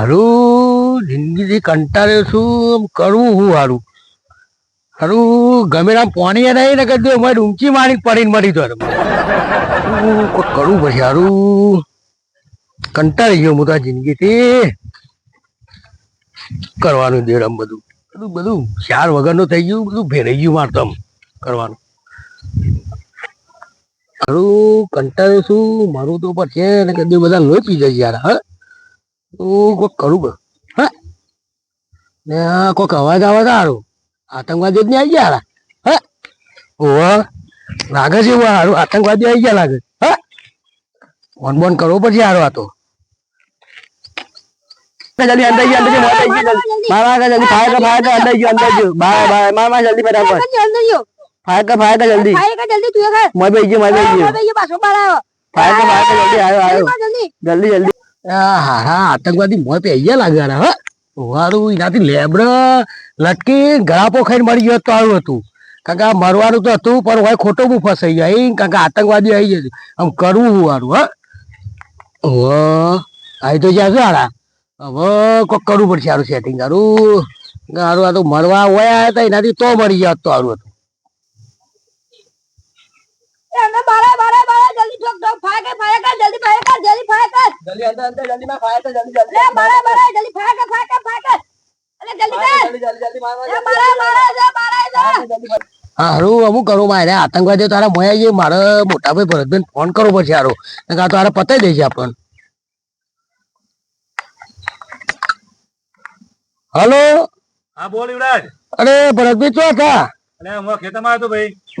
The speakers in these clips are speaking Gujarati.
હારું જિંદગીથી કંટાળ્યો આમ કરવું હું હારું. હારું, ગમે આમ પોણી નહીં ને કદી અમારે ઊંચી માણી પડીને મરી કોઈ કરવું પછી હારું. કંટાળી ગયો હું તો આ જિંદગીથી. કરવાનું આમ બધું. બધું બધું ચાર વગરનું થઈ ગયું, બધું ભેરાઈ ગયું મારે તો આમ કરવાનું. હારું, કંટાળ્યો છું, મારું તો પર છે ને કદી બધા પી જાય યાર, હા? તું કોઈક કરું બસ. હા? ને આ કોઈક અવાજ સારું આતંકવાદી જ નહીં આવી ગયા હા? ઓહો લાગે છે એવું સારું આતંકવાદી આવી ગયા લાગે. હા? ફોન બોન કરવો પછી સારું આ તો. જલ્દી અંદર ગયો અંદર ગયો મારા આગળ જલ્દી. ફાયર કર ફાયર કર અંદર ગયો અંદર ગયો બાય બાય માર માર જલ્દી ફટાફટ. ફાયર કર ફાયર કર જલ્દી. મોય બેસી ગયો મોય બેસી ગયો. ફાયર કર ફાયર કર જલ્દી આવ્યો આવ્યો જલ્દી જલ્દી. આ હા આતંકવાદી મોય પે અહીંયા લાગે હારા, હા. વારું એનાથી લેબડ લટકી ગળાપો ખાઈને મરી ગયો તો આવ્યું હતું. કારણ કે આ મરવાનું તો હતું પણ હોય ખોટો બહુ ફસાઈ જાય અહીં કારણ કે આતંકવાદી આવી જશે આમ કરવું હું વારું હા. હવે આવી તો જ્યાં છે હારા હવે કોક કરવું પડશે સારું સેટિંગ સારું સારું આ તો મરવા હોય આવ્યા હતા એનાથી તો મરી ગયા તો સારું હતું. ઠોક ઠોક ફાયર કર ફાયર કર જલ્દી ફાયર કર જલ્દી ફાયર કર જલ્દી અંદર અંદર જલ્દી માં ફાયર કર જલ્દી જલ્દી લે મારા મારા જલ્દી ફાયર કર ફાયર કર ફાયર કર અરે જલ્દી કર જલ્દી જલ્દી જલ્દી મારા મારા મારા? મારા જા તારા મોયા જઈએ મારે મોટા ભરતભાઈ ફોન કરવો પડશે હારો. કારણ કે તારા પતાવી દેજે આપણને. હલો? હા બોલ યુવરાજ. અરે ભરતભાઈ ચો હતા હતો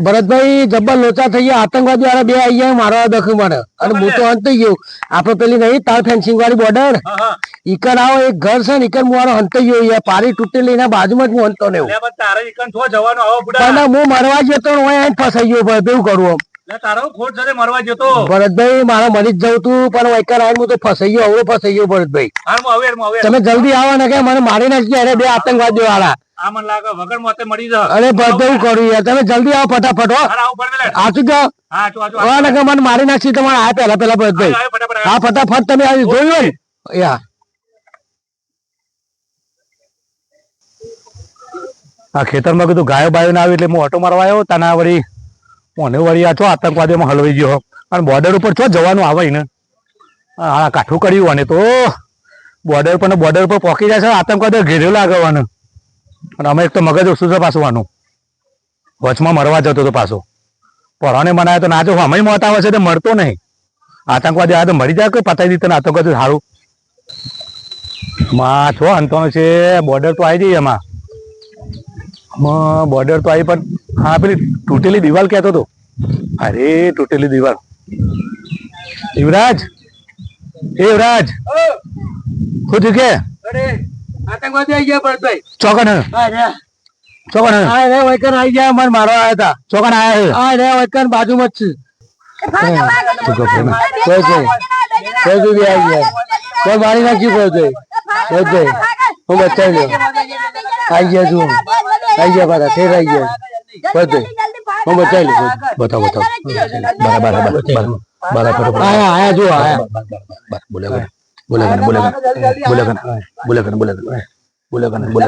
ભરતભાઈ જબ્બર લોચા થઈ ગયા. આતંકવાદી વાળા બે આવી ગયા મારવા દખ મારે અને હું તો અંત ગયો. આપડે પેલી નહીં તાર ફેન્સિંગ વાળી બોર્ડર ઈકન આવો એક ઘર છે ને ઈકન હું મારો હંતાઈ ગયો. યાર પારી તૂટેલી એના બાજુમાં જ હું હંતો ને હું મરવા ગયો તો હું અહીં ફસાઈ ગયો ભાઈ. એવું કરું આમ. તારો ખોટ સાથે મરવા જતો ભરતભાઈ મારા મરી જ જવું તું પણ હું આવીને હું તો ફસાઈ ગયો અવળો ફસાઈ ગયો ભરતભાઈ. હવે તમે જલ્દી આવો ને કે મને મારી નાખી અરે બે આતંકવાદીઓ વાળા આ મને લાગે વગર મોતે મરી જા અરે ભરતભાઈ હું કરું યાર તમે જલ્દી આવો ફટાફટ હો. આચું હા મને મારી નાખી તમારે આ પેલા પેલા ભરતભાઈ. હા ફટાફટ તમે આવી જોયું ને? યા. આ ખેતરમાં કીધું ગાયો બાયો ના આવી એટલે હું ઓટો મારવા આવ્યો તાના વળી મને વળી આ છો આતંકવાદીમાં હલવાઈ ગયો અને બોર્ડર ઉપર છો જવાનું આવે ને હા કાઠું કર્યું અને તો. બોર્ડર પર બોર્ડર પર પોકી જાય છે આતંકવાદ ઘેરેલો આગળવાનું અને અમે એક તો મગજ ઓછું છે પાછું વચમાં મરવા જતો હતો પાછો. પરાને મનાયો તો ના જો અમે મોત આવે છે તો મરતો નહીં. આતંકવાદી આ તો મરી જાય કે પતાવી દીધો આતંકવાદી સારું. માં છો અંતો છે બોર્ડર તો આવી જઈએ એમાં. બોર્ડર તો આવી, પણ હા, પેલી તૂટેલી દિવાલ કહેતો હતો અરે તૂટેલી દીવાલ. યુવરાજ? એ યુવરાજ? શું થયું કે? અરે આતંકવાદી આવી ગયા ભરતભાઈ. ચોકન ચોકન હા. રે વૈકન આવી ગયા મને મારવા આવ્યા હતા. ચોકન આવ્યા છે હા રે વૈકન બાજુમાં જ છે. કોઈ આવી ગયા. કોઈ મારી નાખ્યું કોઈ કોઈ હું બચાવી લો આવી ગયા છું. આવી ગયા પાછા ફેર આવી ગયા. કોઈ હું બતાવી લઉં બતાવો બતાવો બરાબર બરાબર બરાબર આયા આયા જો આયા બોલે બોલે બોલે બોલે બોલે બોલે બોલે બોલે બોલે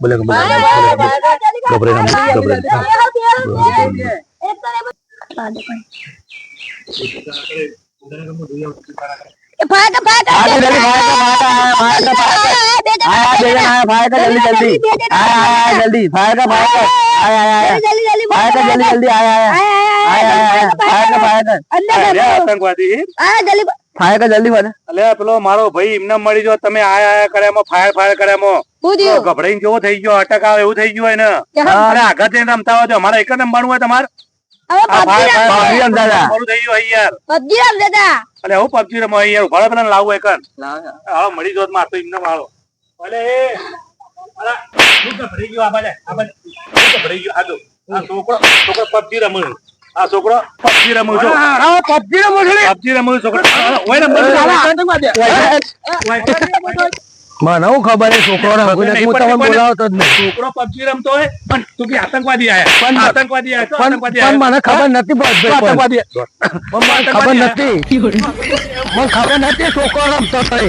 બોલે ગભરે ના ગભરે જલ્દી ફાયર કર જલ્દી અલે પેલો મારો ભાઈ એમને મળી જો તમે આયા આયા કરે એમાં ફાયર ફાયર કરે એમાં. ગભરાઈને જેવો થઈ ગયો? અટક આવે એવું થઈ ગયું હોય ને અરે આગળ જઈને રમતા હોય અમારે એક જ રમવાનું હોય તમારે? આ ફાયર ફાયર પબજી રમતા. હતા. થઈ ગયું હોય યાર અલે હું પબજી રમો? યાર ઉભાડો પેલા લાવું એક હા મળી જોત મારતો એમને મારો અલે એ. અલા ગભરાઈ ગયો? આ બાજુ આ બાજુ. હું ગભરાઈ ગયો આ આ છોકરો છોકરો પબજી રમે. આ છોકરો પબજી રમું છું પબજી રમો છો પબજી રમું છોકરો. ઓય રમું મને હું ખબર છોકરો ખબર નહીં હું પડતી તમને કોને? બોલાવતો જ નહીં. છોકરો પબજી રમતો હોય પણ તું કે આતંકવાદી આયા. પણ- આતંકવાદી આયા પણ આતંકવાદી પણ મને ખબર નથી તો આતંકવાદી આતંકવાદી મને ખબર નથી. મને ખબર નથી છોકરો રમતો એ.